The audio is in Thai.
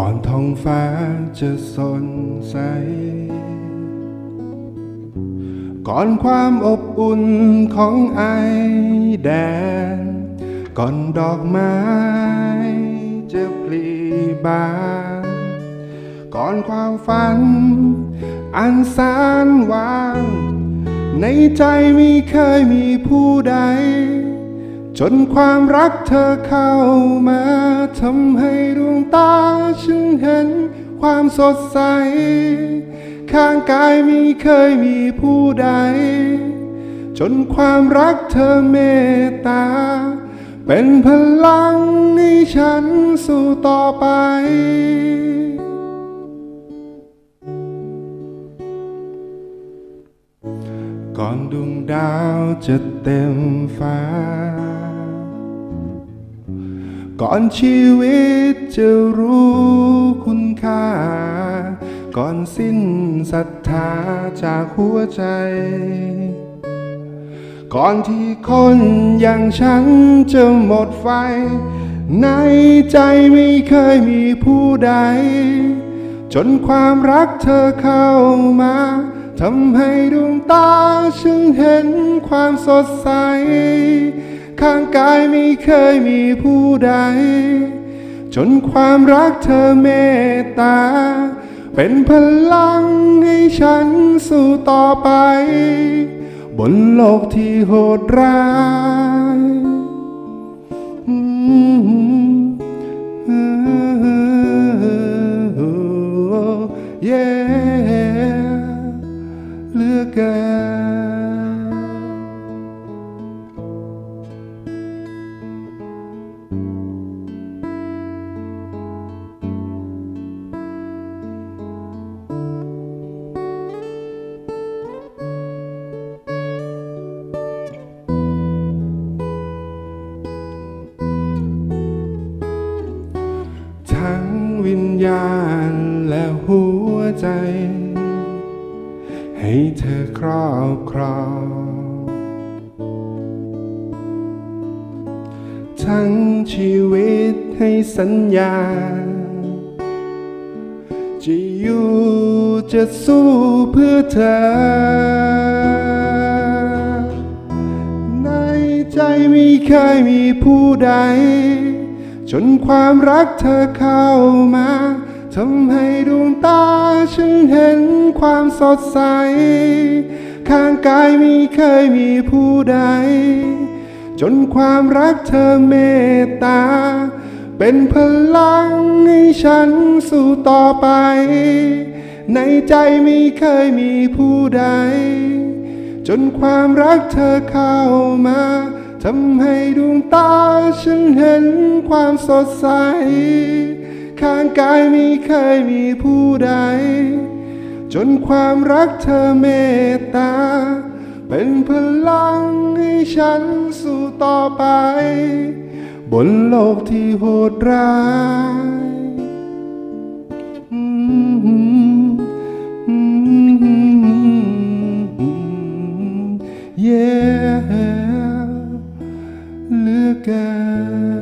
ก่อนท้องฟ้าจะสดใส ก่อนความอบอุ่นของไอแดดก่อนดอกไม้จะปลีบานก่อนความฝัน อันแสนหวาง ในใจไม่เคยมีผู้ใด จนความรักเธอเข้ามาทำให้ดวงตาฉันเห็นความสดใส ข้างกายไม่เคยมีผู้ใด จนความรักเธอเมตตา เป็นพลังให้ฉันสู้ต่อไปก่อนดวงดาวจะเต็มฟ้า ก่อนชีวิตจะรู้คุณค่า ก่อนสิ้นศรัทธาจากหัวใจ ก่อนที่คนอย่างฉันจะหมดไฟ ในใจไม่เคยมีผู้ใด จนความรักเธอเข้ามาทำให้ดวงตาฉันเห็นความสดใส ข้างกายไม่เคยมีผู้ใด จนความรักเธอเมตตา เป็นพลังให้ฉันสู้ต่อไป บนโลกที่โหดร้าย ญาณและหัวใจ ให้เธอครอบครองทั้งชีวิตให้สัญญา จะอยู่จะสู้เพื่อเธอ ในใจไม่เคยมีผู้ใด จนความรักเธอเข้ามาทำให้ดวงตาฉันเห็นความสดใส ข้างกายไม่เคยมีผู้ใด จนความรักเธอเมตตา เป็นพลังให้ฉันสู้ต่อไป ในใจไม่เคยมีผู้ใด จนความรักเธอเข้ามา ทำให้ดวงตาฉันเห็นความสดใส ข้างกายไม่เคยมีผู้ใด จนความรักเธอเมตตา เป็นพลังให้ฉันสู้ต่อไป บนโลกที่โหดร้าย look at